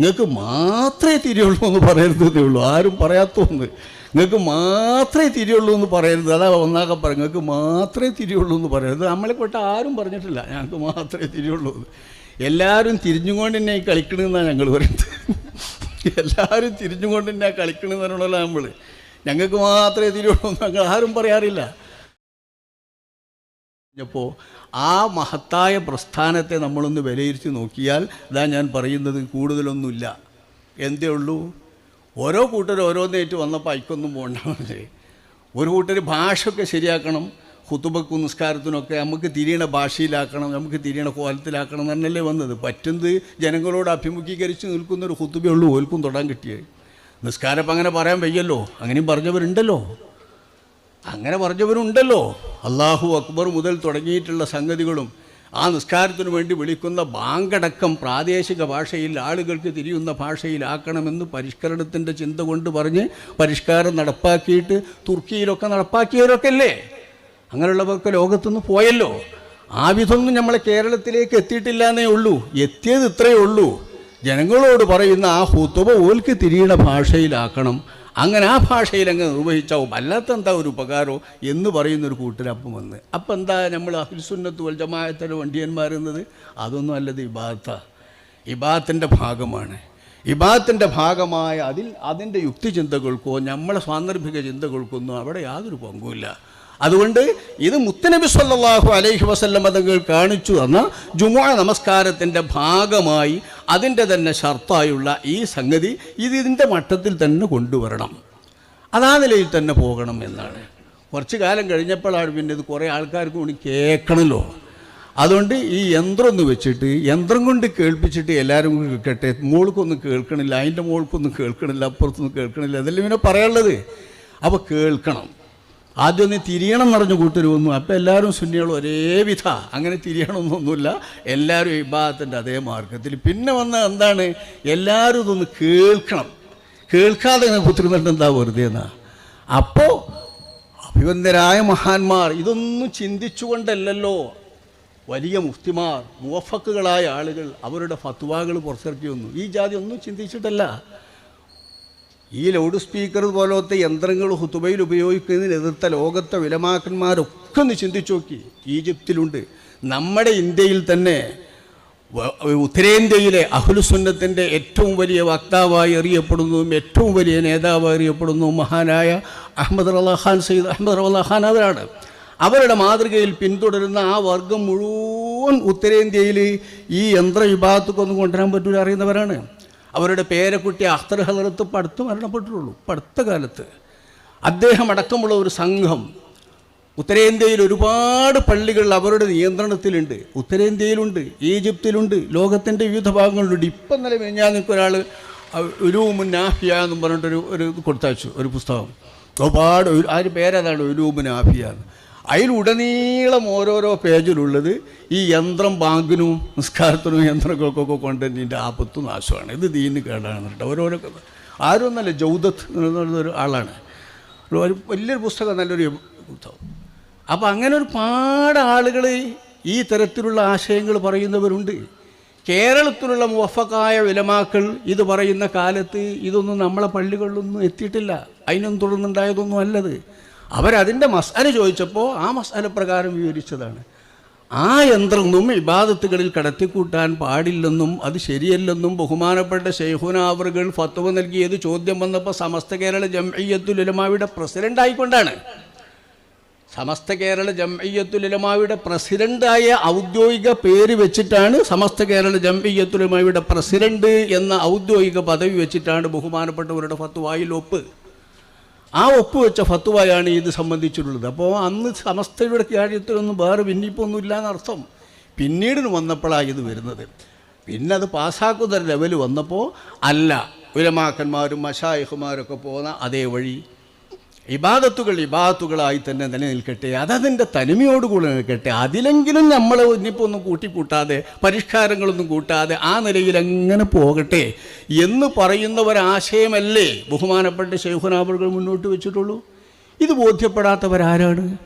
നിങ്ങൾക്ക് മാത്രമേ തിരിയുള്ളൂ എന്ന് പറയരുതേ ഉള്ളൂ. ആരും പറയാത്തൊന്ന്. നിങ്ങൾക്ക് മാത്രമേ തിരിയുള്ളൂ എന്ന് പറയരുത്. അതാ ഒന്നാകെ പറയും നിങ്ങൾക്ക് മാത്രമേ തിരിയുള്ളൂ എന്ന് പറയരുത്. നമ്മളെ പെട്ട ആരും പറഞ്ഞിട്ടില്ല. ഞങ്ങൾക്ക് മാത്രമേ തിരിയുള്ളൂ എല്ലാവരും തിരിഞ്ഞുകൊണ്ട് തന്നെ കളിക്കണമെന്നാണ് ഞങ്ങൾ പറയുന്നത്. എല്ലാവരും തിരിഞ്ഞുകൊണ്ട് തന്നെ കളിക്കണമെന്നാണല്ലോ നമ്മൾ ഞങ്ങൾക്ക് മാത്രമേ തിരിയുള്ളൂ എന്ന് ഞങ്ങൾ ആരും പറയാറില്ല. അപ്പോൾ ആ മഹത്തായ പ്രസ്ഥാനത്തെ നമ്മളൊന്ന് വിലയിരുത്തി നോക്കിയാൽ ഇതാ ഞാൻ പറയുന്നത് കൂടുതലൊന്നുമില്ല. എന്തേ ഉള്ളൂ? ഓരോ കൂട്ടർ ഓരോന്നേറ്റ് വന്നപ്പോൾ അയക്കൊന്നും പോകണ്ട ഒരു കൂട്ടർ ഭാഷയൊക്കെ ശരിയാക്കണം ഹുത്തുബക്കും നിസ്കാരത്തിനൊക്കെ നമുക്ക് തിരിയണ ഭാഷയിലാക്കണം നമുക്ക് തിരിയണ കോലത്തിലാക്കണം എന്നല്ലേ വന്നത്. പറ്റുന്നത് ജനങ്ങളോട് അഭിമുഖീകരിച്ച് നിൽക്കുന്ന ഒരു ഹുത്തുബേ ഉള്ളൂ ഓൽക്കും തൊടാൻ കിട്ടിയത്. നിസ്കാരം അങ്ങനെ പറയാൻ വയ്യല്ലോ അങ്ങനെയും പറഞ്ഞവരുണ്ടല്ലോ. അങ്ങനെ പറഞ്ഞവരുണ്ടല്ലോ. അള്ളാഹു അക്ബർ മുതൽ തുടങ്ങിയിട്ടുള്ള സംഗതികളും ആ നിസ്കാരത്തിനു വേണ്ടി വിളിക്കുന്ന ബാങ്കടക്കം പ്രാദേശിക ഭാഷയിൽ ആളുകൾക്ക് തിരിയുന്ന ഭാഷയിലാക്കണമെന്ന് പരിഷ്കരണത്തിന്റെ ചിന്ത കൊണ്ട് പറഞ്ഞ് പരിഷ്കാരം നടപ്പാക്കിയിട്ട് തുർക്കിയിലൊക്കെ നടപ്പാക്കിയവരൊക്കെ അല്ലേ അങ്ങനെയുള്ളവർക്ക് ലോകത്തുനിന്ന് പോയല്ലോ. ആ വിധമൊന്നും നമ്മളെ കേരളത്തിലേക്ക് എത്തിയിട്ടില്ല എന്നേ ഉള്ളൂ. എത്തിയത് ഇത്രയേ ഉള്ളൂ. ജനങ്ങളോട് പറയുന്ന ആ ഹുത്തുബ ഓൽക്ക് തിരിയണ ഭാഷയിലാക്കണം. അങ്ങനെ ആ ഭാഷയിൽ അങ്ങ് നിർവഹിച്ചാവും അല്ലാത്ത എന്താ ഒരു ഉപകാരമോ എന്ന് പറയുന്നൊരു കൂട്ടരപ്പം വന്ന്. അപ്പം എന്താ നമ്മൾ അഹിൽസുന്നത്ത് വൽ ജമായത്തിന്റെ വണ്ടിയന്മാരെന്നത് അതൊന്നും അല്ലത് ഇബാത്ത ഇബാത്തിന്റെ ഭാഗമാണ്. ഇബാത്തിന്റെ ഭാഗമായ അതിൽ അതിന്റെ യുക്തിചിന്തകൾക്കോ നമ്മളെ സാന്ദർഭിക ചിന്തകൾക്കൊന്നും അവിടെ യാതൊരു പങ്കുമില്ല. അതുകൊണ്ട് ഇത് മുത്തനബി സല്ലാഹു അലൈഹി വസല്ലം തങ്ങൾ കാണിച്ചു തന്ന ജുമുഅ നമസ്കാരത്തിന്റെ ഭാഗമായി അതിന്റെ തന്നെ ഷർത്തായുള്ള ഈ സംഗതി ഇത് ഇതിന്റെ മട്ടത്തിൽ തന്നെ കൊണ്ടുവരണം. അതാ നിലയിൽ തന്നെ പോകണം എന്നാണ്. കുറച്ച് കാലം കഴിഞ്ഞപ്പോഴാണ് പിന്നെ ഇത് കുറേ ആൾക്കാർക്ക് കൂടി കേൾക്കണമല്ലോ അതുകൊണ്ട് ഈ യന്ത്രം ഒന്ന് വെച്ചിട്ട് യന്ത്രം കൊണ്ട് കേൾപ്പിച്ചിട്ട് എല്ലാവരും കൂടി കേൾക്കട്ടെ മോൾക്കൊന്നും കേൾക്കണില്ല അതിന്റെ മോൾക്കൊന്നും കേൾക്കണില്ല അപ്പുറത്തൊന്നും കേൾക്കണില്ല. അതല്ലേ പിന്നെ പറയാനുള്ളത്? അപ്പോൾ കേൾക്കണം. ആദ്യം നീ തിരിയണം എന്ന് പറഞ്ഞ അപ്പം എല്ലാവരും സുന്നികളും ഒരേ വിധ. അങ്ങനെ തിരിയണമെന്നൊന്നുമില്ല. എല്ലാവരും ഇബാദത്തിന്റെ അതേ മാർഗത്തിൽ. പിന്നെ വന്ന എന്താണ്? എല്ലാവരും ഇതൊന്ന് കേൾക്കണം. കേൾക്കാതെ കുത്തിരുന്നിട്ട് എന്താ വെറുതെ എന്നാ? അപ്പോൾ അഭിവന്ദരായ മഹാന്മാർ ഇതൊന്നും ചിന്തിച്ചുകൊണ്ടല്ലല്ലോ. വലിയ മുഫ്തിമാർ മുവഫക്കുകളായ ആളുകൾ അവരുടെ ഫത്വാകൾ പുറത്തിറക്കി വന്നു. ഈ ജാതി ഒന്നും ചിന്തിച്ചിട്ടല്ല. ഈ ലൗഡ് സ്പീക്കർ പോലത്തെ യന്ത്രങ്ങൾ ഹുത്തുബയിൽ ഉപയോഗിക്കുന്നതിന് എതിർത്ത ലോകത്തെ വിലമാക്കന്മാരൊക്കെ ഒന്ന് ചിന്തിച്ചു നോക്കി. ഈജിപ്തിലുണ്ട്. നമ്മുടെ ഇന്ത്യയിൽ തന്നെ ഉത്തരേന്ത്യയിലെ അഹുലുസുന്നത്തിന്റെ ഏറ്റവും വലിയ വക്താവായി അറിയപ്പെടുന്നതും ഏറ്റവും വലിയ നേതാവായി അറിയപ്പെടുന്നതും മഹാനായ അഹമ്മദ് റലാഖാൻ സയ്യിദ് അഹമ്മദ് റലാഖാൻ അവരാണ്. അവരുടെ മാതൃകയിൽ പിന്തുടരുന്ന ആ വർഗം മുഴുവൻ ഉത്തരേന്ത്യയിൽ ഈ യന്ത്ര വിഭാഗത്തൊക്കെ കൊണ്ടുവരാൻ പറ്റൂല അറിയുന്നവരാണ്. അവരുടെ പേരക്കുട്ടി അഖ്തർ ഹലറത്ത് പടുത്ത് മരണപ്പെട്ടിട്ടുള്ളൂ. പടുത്ത കാലത്ത്. അദ്ദേഹം അടക്കമുള്ള ഒരു സംഘം ഉത്തരേന്ത്യയിൽ ഒരുപാട് പള്ളികൾ അവരുടെ നിയന്ത്രണത്തിലുണ്ട്. ഉത്തരേന്ത്യയിലുണ്ട് ഈജിപ്തിലുണ്ട് ലോകത്തിന്റെ വിവിധ ഭാഗങ്ങളിലുണ്ട്. ഇപ്പം നില ഞാൻ ഒരാൾ ഒരു മുന്നാഫിയ എന്നും പറഞ്ഞിട്ടൊരു ഒരു കൊടുത്തയച്ചു ഒരു പുസ്തകം. ഒരുപാട് ആ ഒരു- പേരതാണ് ഒരു മുനാഫിയ എന്ന്. അതിലുടനീളം ഓരോരോ പേജിലുള്ളത് ഈ യന്ത്രം ബാങ്കിനും നിസ്കാരത്തിനും യന്ത്രങ്ങൾക്കൊക്കെ കൊണ്ടുവന്നതിന്റെ ആപത്തും നാശമാണ്. ഇത് ദീന് കേടാണ് കേട്ടോ. ഓരോരോ ആരും നല്ല ജൗദത്ത് എന്നൊരു ആളാണ്. ഒരു വലിയൊരു പുസ്തകം നല്ലൊരു പുസ്തകം. അപ്പോൾ അങ്ങനെ ഒരുപാട് ആളുകൾ ഈ തരത്തിലുള്ള ആശയങ്ങൾ പറയുന്നവരുണ്ട്. കേരളത്തിലുള്ള മുവഫക്കായ വിലമാക്കൾ ഇത് പറയുന്ന കാലത്ത് ഇതൊന്നും നമ്മളെ പള്ളികളിലൊന്നും എത്തിയിട്ടില്ല. അതിനൊന്നും തുടർന്നുണ്ടായതൊന്നും അല്ലത്. അവരതിന്റെ മസാല ചോദിച്ചപ്പോൾ ആ മസാല പ്രകാരം വിവരിച്ചതാണ്. ആ യന്ത്രമൊന്നും ഇബാദത്തുകളിൽ കടത്തിക്കൂട്ടാൻ പാടില്ലെന്നും അത് ശരിയല്ലെന്നും ബഹുമാനപ്പെട്ട ഷെയ്ഖുനാവറുകൾ ഫത്വ നൽകിയത് ചോദ്യം വന്നപ്പോൾ സമസ്ത കേരള ജംഇയ്യത്തുൽ ഉലമാവിയുടെ പ്രസിഡന്റ് ആയിക്കൊണ്ടാണ് സമസ്ത കേരള ജംഇയ്യത്തുലമാവിയുടെ പ്രസിഡന്റായ ഔദ്യോഗിക പേര് വെച്ചിട്ടാണ് സമസ്ത കേരള ജംഇയ്യത്തുലമാവിയുടെ പ്രസിഡന്റ് എന്ന ഔദ്യോഗിക പദവി വെച്ചിട്ടാണ് ബഹുമാനപ്പെട്ടവരുടെ ഫത്വായിൽ ഒപ്പ്. ആ ഒപ്പ് വെച്ച ഫത്വയാണ് ഇത് സംബന്ധിച്ചിട്ടുള്ളത്. അപ്പോൾ അന്ന് സമസ്തയുടെ കാര്യത്തിലൊന്നും വേറെ ഭിന്നിപ്പൊന്നും ഇല്ലാന്നർത്ഥം പിന്നീട് വന്നപ്പോഴാണ് ഇത് വരുന്നത്. പിന്നെ അത് പാസ്സാക്കുന്ന ലെവൽ വന്നപ്പോൾ അല്ല ഉലമാക്കന്മാരും മഷായിഹുമാരൊക്കെ പോകുന്ന അതേ വഴി ഇബാദത്തുകൾ ഇബാദത്തുകളായി തന്നെ നിലനിൽക്കട്ടെ അതതിന്റെ തനിമയോടുകൂടി നിൽക്കട്ടെ. അതിലെങ്കിലും നമ്മൾ ഇനിയിപ്പോൾ ഒന്നും കൂട്ടിക്കൂട്ടാതെ പരിഷ്കാരങ്ങളൊന്നും കൂട്ടാതെ ആ നിലയിൽ അങ്ങനെ പോകട്ടെ എന്ന് പറയുന്ന ഒരാശയമല്ലേ ബഹുമാനപ്പെട്ട ശൈഖുനാബുകൾ മുന്നോട്ട് വെച്ചിട്ടുള്ളൂ? ഇത് ബോധ്യപ്പെടാത്തവരാരാണ്?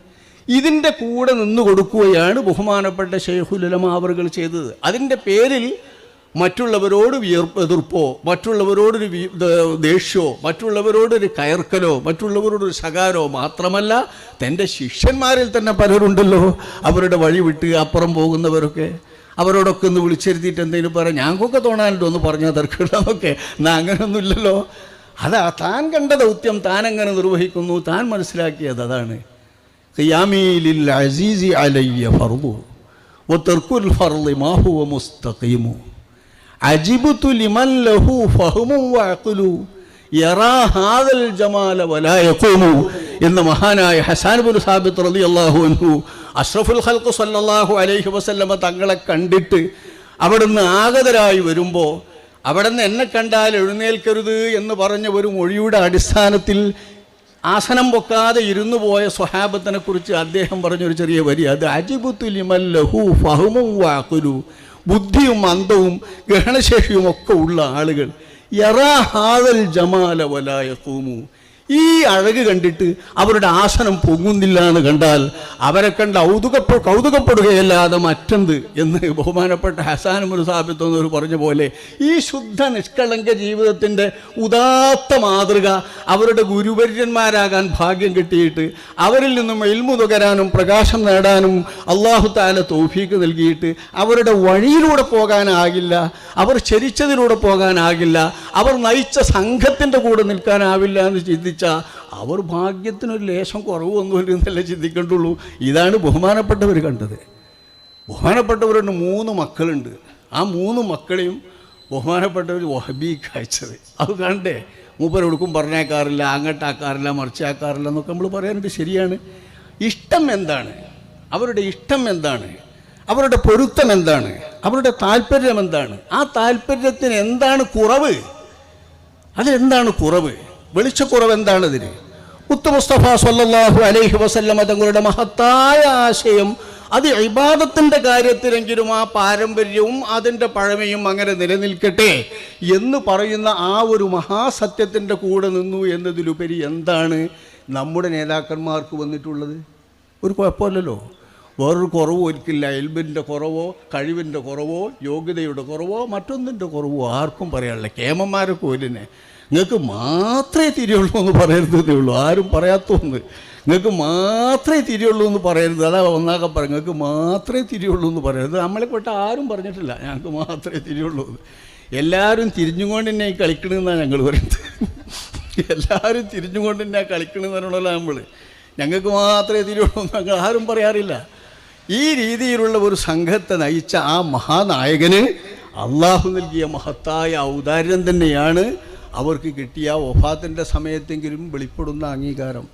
ഇതിന്റെ കൂടെ നിന്ന് കൊടുക്കുകയാണ് ബഹുമാനപ്പെട്ട ഷെയ്ഖുലമാവറുകൾ ചെയ്തത്. അതിന്റെ പേരിൽ മറ്റുള്ളവരോട് എതിർപ്പോ മറ്റുള്ളവരോടൊരു ദേഷ്യമോ മറ്റുള്ളവരോടൊരു കയർക്കലോ മറ്റുള്ളവരോടൊരു ശകാരോ മാത്രമല്ല തന്റെ ശിഷ്യന്മാരിൽ തന്നെ പലരുണ്ടല്ലോ. അവരുടെ വഴി വിട്ട് അപ്പുറം പോകുന്നവരൊക്കെ. അവരോടൊക്കെ ഒന്ന് വിളിച്ചിരുത്തിയിട്ട് എന്തെങ്കിലും പറയാം ഞങ്ങൾക്കൊക്കെ തോന്നാനുണ്ട് എന്ന് പറഞ്ഞാൽ തർക്കിടാമൊക്കെ എന്നാൽ അങ്ങനെയൊന്നുമില്ലല്ലോ അതാ താൻ കണ്ട ദൗത്യം താൻ എങ്ങനെ നിർവഹിക്കുന്നു? താൻ മനസ്സിലാക്കിയത് അതാണ്. ഖിയാമിലിൽ അസീസി അലയ്യ ഫർദു. വ മാഹുവ മുസ്തഖീമോ. അജിബുത്തു ലിമൻ ലഹു ഫഹുമും വഅഖുലു. യറാ ഹാദൽ ജമാല വലാ യഖൂമു. മഹാനായ ഹസാൻ ബിൻ സാബിത്ത് റളിയല്ലാഹു അൻഹു അഷ്റഫുൽ ഖൽഖ് സല്ലല്ലാഹു അലൈഹി വസല്ലമ തങ്ങളെ കണ്ടിട്ട് അവിടുന്ന് ആഗതരായി വരുമ്പോൾ അവിടെ നിന്ന് എന്നെ കണ്ടാൽ എഴുന്നേൽക്കരുത് എന്ന് പറഞ്ഞ ഒരു മൊഴിയുടെ അടിസ്ഥാനത്തിൽ ആസനം പൊക്കാതെ ഇരുന്നു പോയ സ്വഹാബത്തിനെ കുറിച്ച് അദ്ദേഹം പറഞ്ഞൊരു ചെറിയ വരി. അത് അജിബുത്തുലിമല്ലഹു ഫഹുമും വാക്കുലു ബുദ്ധിയും അന്തവും ഗ്രഹണശേഷിയും ഒക്കെ ഉള്ള ആളുകൾ. യറാ ഹാദൽ ജമാല വലായ കൂമു ഈ അഴക് കണ്ടിട്ട് അവരുടെ ആസനം പൊങ്ങുന്നില്ല എന്ന് കണ്ടാൽ അവരെ കണ്ട് ഔതുകപ്പെ കൗതുകപ്പെടുകയല്ലാതെ മറ്റെന്ത് എന്ന് ബഹുമാനപ്പെട്ട ഹസാനം മുരു സാബിത്ത് എന്നവർ പറഞ്ഞ പോലെ ഈ ശുദ്ധ നിഷ്കളങ്ക ജീവിതത്തിന്റെ ഉദാത്ത മാതൃക അവരുടെ ഗുരുവര്യന്മാരാകാൻ ഭാഗ്യം കിട്ടിയിട്ട് അവരിൽ നിന്നും എൽമു തുകരാനും പ്രകാശം നേടാനും അള്ളാഹു താല തോഫീക്ക് നൽകിയിട്ട് അവരുടെ വഴിയിലൂടെ പോകാനാകില്ല അവർ ചരിച്ചതിലൂടെ പോകാനാകില്ല അവർ നയിച്ച സംഘത്തിന്റെ കൂടെ നിൽക്കാനാവില്ല എന്ന് ചിന്തിച്ച അവർ ഭാഗ്യത്തിനൊരു ലേശം കുറവൊന്നുമില്ല എന്നല്ലേ ചിന്തിക്കേണ്ടുള്ളൂ. ഇതാണ് ബഹുമാനപ്പെട്ടവർ കണ്ടത്. ബഹുമാനപ്പെട്ടവരുണ്ട് മൂന്ന് മക്കളുണ്ട്. ആ മൂന്ന് മക്കളെയും ബഹുമാനപ്പെട്ടവർ വഹബി അയച്ചത് അത് കണ്ടേ. മൂപ്പരോടുക്കും പറഞ്ഞേക്കാറില്ല അങ്ങോട്ടാക്കാറില്ല മറിച്ചാക്കാറില്ല എന്നൊക്കെ നമ്മൾ പറയാനുണ്ട് ശരിയാണ്. ഇഷ്ടം എന്താണ്? അവരുടെ ഇഷ്ടം എന്താണ്? അവരുടെ പൊരുത്തം എന്താണ്? അവരുടെ താല്പര്യം എന്താണ്? ആ താല്പര്യത്തിന് എന്താണ് കുറവ്? അതെന്താണ് കുറവ്? വെളിച്ചക്കുറവ് എന്താണ് ഇതിന് മുത്ത് മുസ്തഫ സല്ലല്ലാഹു അലൈഹി വസല്ലമ തങ്ങളുടെ മഹത്തായ ആശയം അത് ഇബാദത്തിന്റെ കാര്യത്തിലെങ്കിലും ആ പാരമ്പര്യവും അതിന്റെ പഴമയും അങ്ങനെ നിലനിൽക്കട്ടെ എന്ന് പറയുന്ന ആ ഒരു മഹാസത്യത്തിന്റെ കൂടെ നിന്നു എന്നതിലുപരി എന്താണ് നമ്മുടെ നേതാക്കന്മാർക്ക് വന്നിട്ടുള്ളത്? ഒരു കുഴപ്പമില്ലല്ലോ. വേറൊരു കുറവോ ഒരിക്കില്ല. എൽബിന്റെ കുറവോ കഴിവിന്റെ കുറവോ യോഗ്യതയുടെ കുറവോ മറ്റൊന്നിന്റെ കുറവോ ആർക്കും പറയാനില്ല. കേമന്മാരൊക്കെ ഒലിനെ നിങ്ങൾക്ക് മാത്രമേ തിരിയുള്ളൂ എന്ന് പറയരുതേ ഉള്ളൂ. ആരും പറയാത്തൊന്ന്. നിങ്ങൾക്ക് മാത്രമേ തിരിയുള്ളൂ എന്ന് പറയരുത്. അതാ ഒന്നാകെ പറയും നിങ്ങൾക്ക് മാത്രമേ തിരിയുള്ളൂ എന്ന് പറയരുത്. നമ്മളെ പെട്ട ആരും പറഞ്ഞിട്ടില്ല. ഞങ്ങൾക്ക് മാത്രമേ തിരിയുള്ളൂ എല്ലാവരും തിരിഞ്ഞുകൊണ്ട് തന്നെ കളിക്കണമെന്നാണ് ഞങ്ങൾ പറയുന്നത്. എല്ലാവരും തിരിഞ്ഞുകൊണ്ട് തന്നെ കളിക്കണമെന്നാണല്ലോ നമ്മൾ. ഞങ്ങൾക്ക് മാത്രമേ തിരിയുള്ളൂ എന്ന് ഞങ്ങൾ ആരും പറയാറില്ല. ഈ രീതിയിലുള്ള ഒരു സംഘത്തെ നയിച്ച ആ മഹാനായകന് അള്ളാഹു നൽകിയ മഹത്തായ ഔദാര്യം തന്നെയാണ് അവർക്ക് കിട്ടിയ ഒഫാത്തിന്റെ സമയത്തെങ്കിലും വെളിപ്പെടുന്ന അംഗീകാരം.